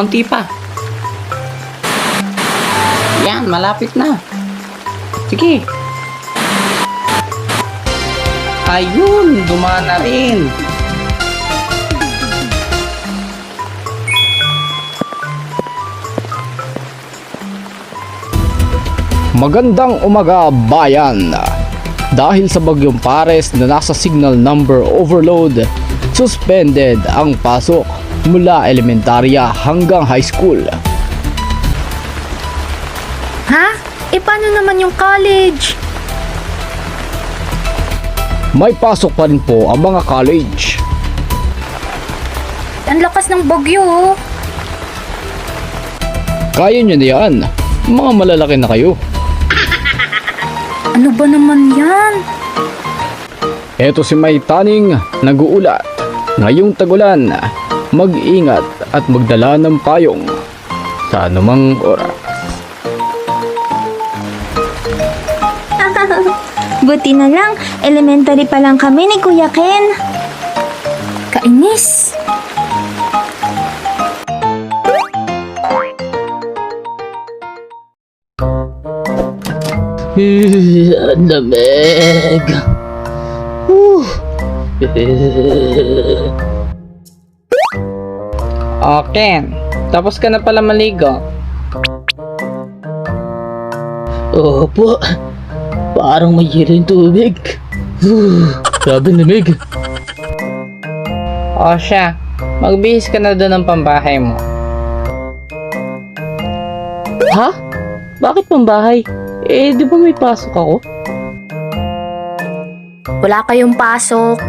Konti pa. Yan, malapit na. Sige. Ayun, dumaan na rin. Magandang umaga bayan! Dahil sa bagyong pares na nasa signal number overload, suspended ang pasok mula elementarya hanggang high school. Ha? E paano naman yung college? May pasok pa rin po ang mga college. Ang lakas ng bagyo oh. Kaya nyo na yan. Mga malalaki na kayo. Ano ba naman yan? Eto si May Taning nag-uulat. Ngayong tagulan, mag-ingat at magdala ng payong sa anumang oras. Buti na lang, elementary pa lang kami ni Kuya Ken. Kainis. Ang lamig. Whew. okay, tapos ka na pala maligo. Opo, parang may hilo yung tubig. Grabe lamig. O siya, magbihis ka na doon ng pambahay mo. Ha? Bakit pambahay? Eh, di ba may pasok ako? Wala kayong pasok.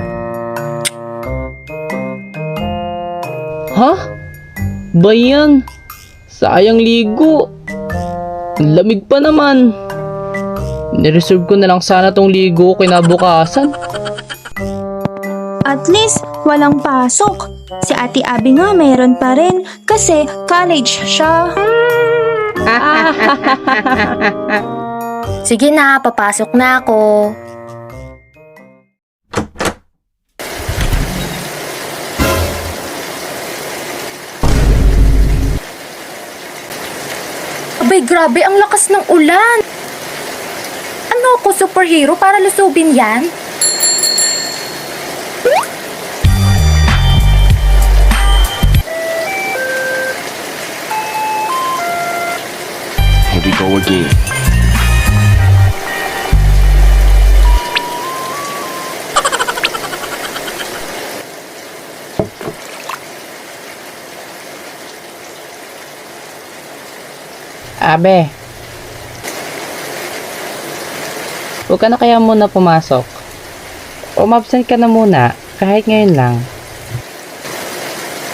Ha? Bayan? Sayang ligo. Ang lamig pa naman. Nireserve ko na lang sana tong ligo ko kinabukasan. At least, walang pasok. Si Ate Abby nga meron pa rin kasi college siya. Sige na, papasok na ako. Abay, grabe, ang lakas ng ulan. Ano ako, superhero para lusubin yan? Here we go again. Abe. Huwag ka na kaya muna pumasok. Umabsent ka na muna, kahit ngayon lang.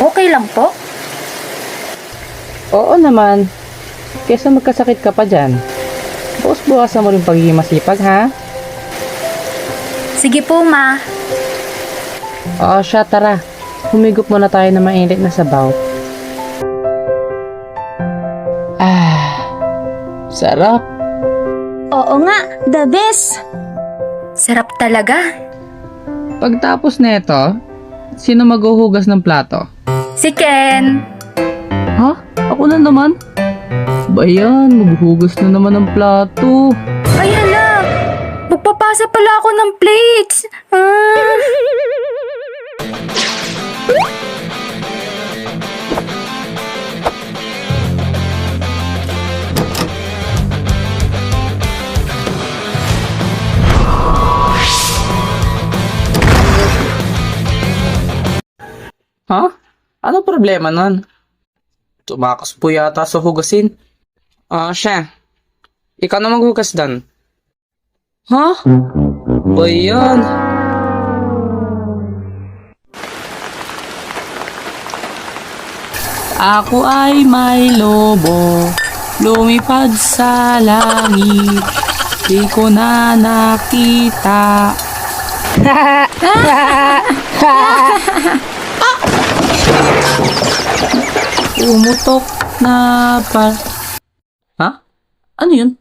Okay lang po. Oo naman. Kesa magkasakit ka pa dyan. Bukas-bukasan mo rin pagiging masipag, ha? Sige po, ma. Oo siya, tara. Humigop muna tayo ng mainit na sabaw. Ah, sarap. Oo nga, the best. Sarap talaga. Pagtapos nito, sino maghuhugas ng plato? Si Ken. Ha? Ako na naman? Bayan, maghuhugas na naman ng plato. Ay, hala. Magpapasa pala ako ng plates. Ah. Ha? Ano problema nun? Tumakas po yata sa hugasin. Ah, siya. Ikaw na maghugas dan. Ha? Bayan. Ako ay may lobo, lumipad sa langit, di ko na nakita. Umutok na pa... Ha? Ano yun?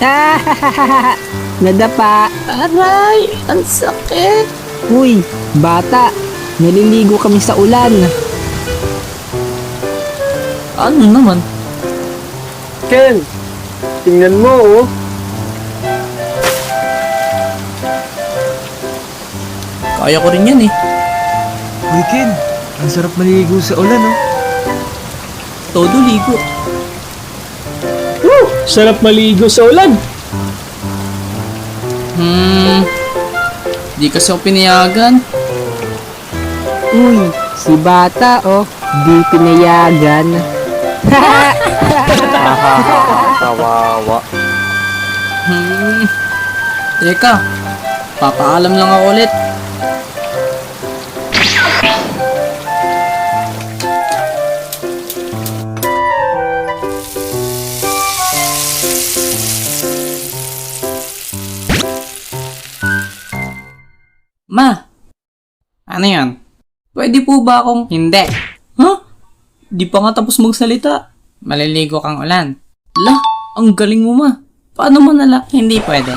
Nadapa. Aray! Ang sakit! Uy, bata. Naliligo kami sa ulan. Ano naman? Ken, tingnan mo oh. Kaya ko rin yan eh. Ken, ang sarap maligo sa ulan oh. Todo ligo. Sarap maligo sa ulan. Hmm... Di kasi ako pinayagan. Uy, si bata oh. Di pinayagan. Kawawa. Hmm... Teka, papaalam lang ako ulit. Ano yan? Pwede po ba akong hindi? Huh? Di pa nga tapos magsalita. Maliligo kang ulan. La, ang galing mo ma. Paano mo nala? Hindi pwede.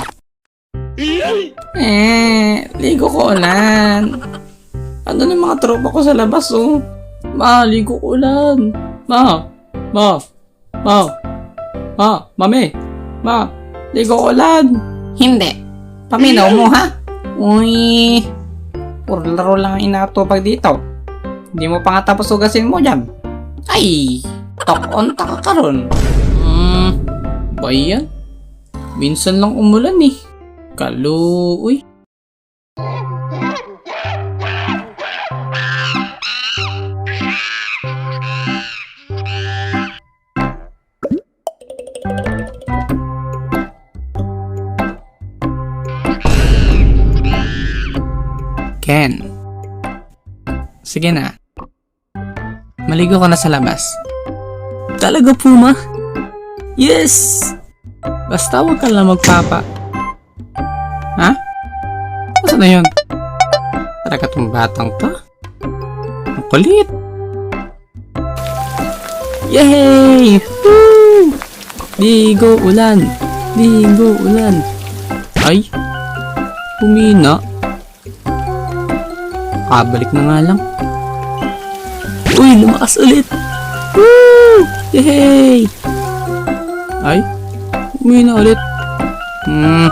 Eh, ligo ko ulan. Ano na mga tropa ko sa labas oh. Ma, ligo ko ulan. Ma, ma, ma, ma, mami, ma, ligo ko ulan. Hindi. Paminaw mo ha? Uy, puro laro lang ang inatupag dito. Hindi mo pa nga tapos ugasin mo dyan. Ay, talk on taka ka ron. Hmm, ba yan? Minsan lang umulan eh. Kalu, Ken. Sige na. Maligo ka na sa labas. Talaga po, ma? Yes! Basta huwag ka lang magpapa. Ha? Asa na yun? Talaga tong batang to? Ang kulit! Yay! Woo! Ligo ulan! Ligo ulan! Ay! Humina! Kabalik na nga lang. Uy! Lumakas ulit! Woo! Yay! Ay! Humina ulit. Hmm.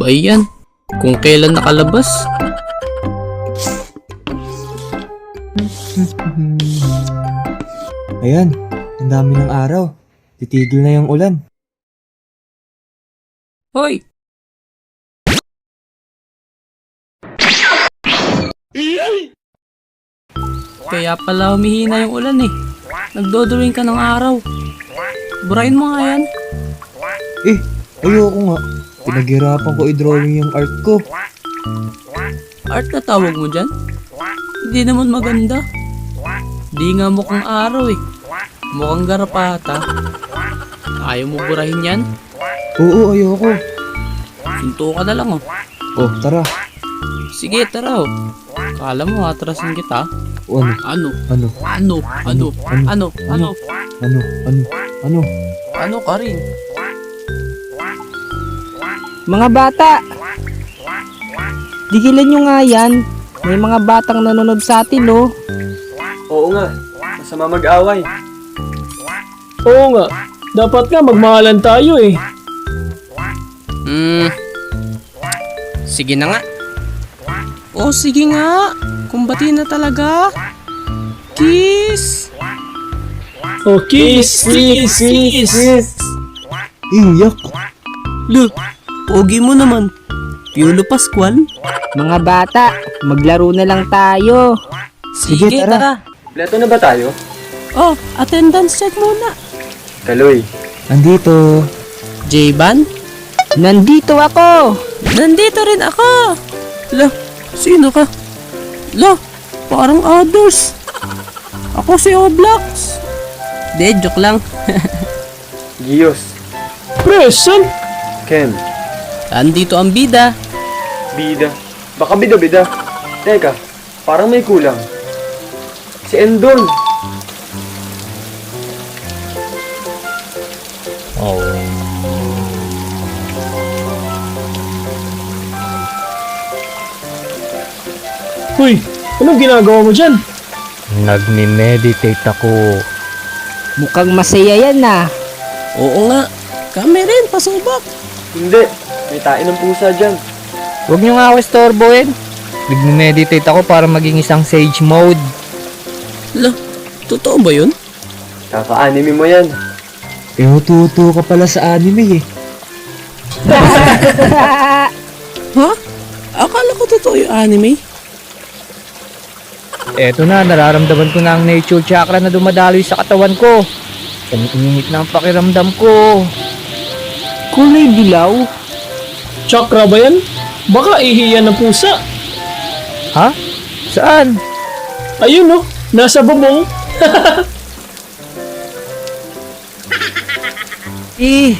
Ba yan? Kung kailan nakalabas? Ayan, ang dami ng araw. Titigil na yung ulan. Hoy! Kaya pala humihina yung ulan eh. Nagdodrawing ka ng araw. Burahin mo nga yan. Eh, ayoko nga. Pinaghirapan ko i-drawing yung art ko. Art na tawag mo dyan? Hindi naman maganda. Di nga mukhang araw eh. Mukhang garapata. Ayaw mo burahin yan? Oo, ayoko. Sunto ka na lang oh. Oh, tara. Sige, tara oh. Kala mo atrasin kita? Ano, Ano? ano, Ano? Ano? Ano? Ano? ano, ano, ano. Ano ka rin? Mga bata. Digilan nyo nga yan. May mga batang nanonood sa atin oh. Oo nga, masama mag-away. Oo nga. Dapat nga magmahalan tayo eh. Hmm. Sige na nga. Oh, sige nga. Kumbati na talaga. Kiss! Oh, kiss, kiss, kiss. Iyak. Lo, pogi mo naman. Piolo Pascual? Mga bata, maglaro na lang tayo. Sige, Sige, tara. tara. Kompleto na ba tayo? Oh, attendance check muna. Kaloy. Andito. J-Ban? Nandito ako. Nandito rin ako. Lo, sino ka? Lo, parang others. Ako si Oblax. De, joke lang. Gios, Present? Ken, Andito ang bida. Bida. Baka bida-bida. Teka, parang may kulang. Si Endon. Uy, anong ginagawa mo dyan? Nagme-meditate ako. Mukhang masaya yan ah. Oo nga. Kami rin, pasubok. Hindi, may tain ng pusa dyan. Huwag niyo nga ako istorbohin. Nagme-meditate ako para maging isang sage mode. Lo, totoo ba yun? Kaka-anime mo yan. Eh, tuto ka pala sa anime eh. Ha? Akala ko totoo yung anime. Eto na, nararamdaman ko na ang nature chakra na dumadaloy sa katawan ko. Umiinit na ang pakiramdam ko. Kulay dilaw. Chakra ba yan? Baka ihiyan ng pusa. Ha? Saan? Ayun oh, nasa bubong. Eh.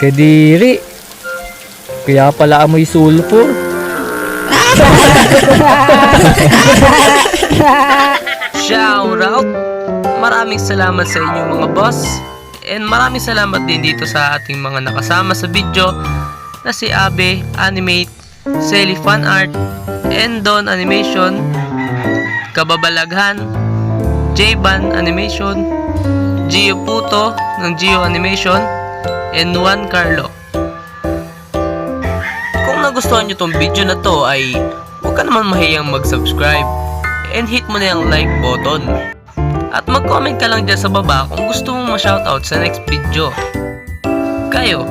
Kadiri. Kaya pala amoy sulfur. Shout out! Maraming salamat sa inyong mga boss. And maraming salamat din dito sa ating mga nakasama sa video na si Abe Animate, Selly Fan Art, Endon Animation, Kababalaghan, J-Ban Animation, Gio Puto ng Gio Animation, and Juan Carlo. Nagustuhan nyo tong video na to ay huwag ka naman mahiyang mag-subscribe and hit mo na yung like button. At mag-comment ka lang dyan sa baba kung gusto mong ma-shoutout sa next video. Kayo,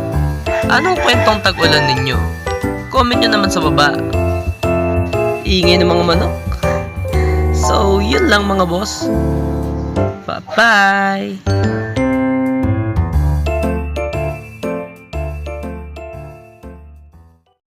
anong kwentong tag-ulan ninyo? Comment nyo naman sa baba. Ingay ng mga manok. So, yun lang mga boss. Bye-bye!